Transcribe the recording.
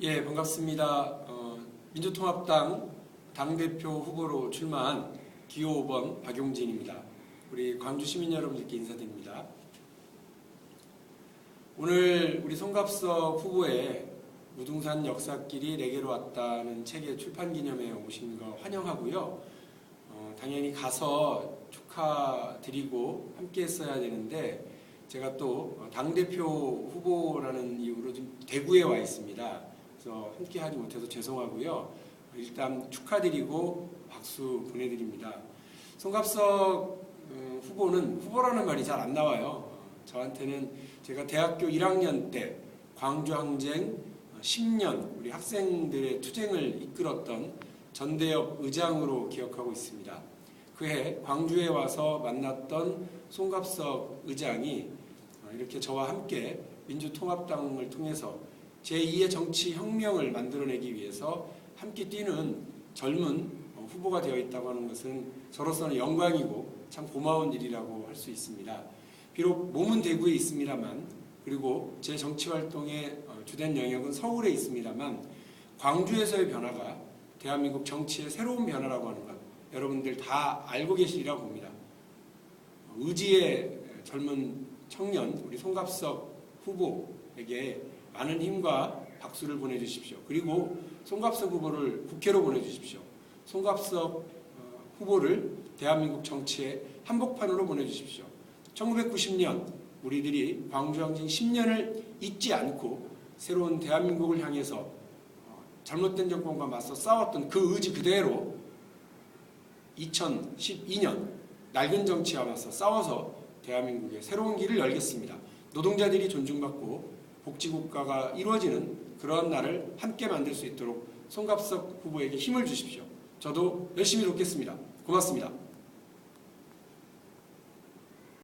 예, 반갑습니다. 어, 민주통합당 당대표 후보로 출마한 기호 5번 박용진입니다. 우리 광주 시민 여러분들께 인사드립니다. 오늘 우리 송갑석 후보의 무등산 역사길이 내게로 왔다는 책의 출판 기념회에 오신 거 환영하고요. 어, 당연히 가서 축하드리고 함께 했어야 되는데 제가 또 당대표 후보라는 이유로 좀 대구에 와 있습니다. 그래서 함께 하지 못해서 죄송하고요. 일단 축하드리고 박수 보내드립니다. 송갑석 어, 후보는 후보라는 말이 잘 안 나와요. 어, 저한테는 제가 대학교 1학년 때 광주 항쟁 10년 우리 학생들의 투쟁을 이끌었던 전대엽 의장으로 기억하고 있습니다. 그해 광주에 와서 만났던 송갑석 의장이 어, 이렇게 저와 함께 민주통합당을 통해서 제2의 정치 혁명을 만들어내기 위해서 함께 뛰는 젊은 어, 후보가 되어 있다고 하는 것은 저로서는 영광이고 참 고마운 일이라고 할 수 있습니다. 비록 몸은 대구에 있습니다만 그리고 제 정치 활동의 어, 주된 영역은 서울에 있습니다만 광주에서의 변화가 대한민국 정치의 새로운 변화라고 하는 것 여러분들 다 알고 계시리라고 봅니다. 의지의 젊은 청년 우리 송갑석 후보에게 많은 힘과 박수를 보내주십시오. 그리고 송갑석 후보를 국회로 보내주십시오. 송갑석 어, 후보를 대한민국 정치의 한복판으로 보내주십시오. 1990년 우리들이 광주항쟁 10년을 잊지 않고 새로운 대한민국을 향해서 어, 잘못된 정권과 맞서 싸웠던 그 의지 그대로 2012년 낡은 정치와 맞서 싸워서 대한민국의 새로운 길을 열겠습니다. 노동자들이 존중받고 복지국가가 이루어지는 그런 날을 함께 만들 수 있도록 송갑석 후보에게 힘을 주십시오. 저도 열심히 돕겠습니다. 고맙습니다.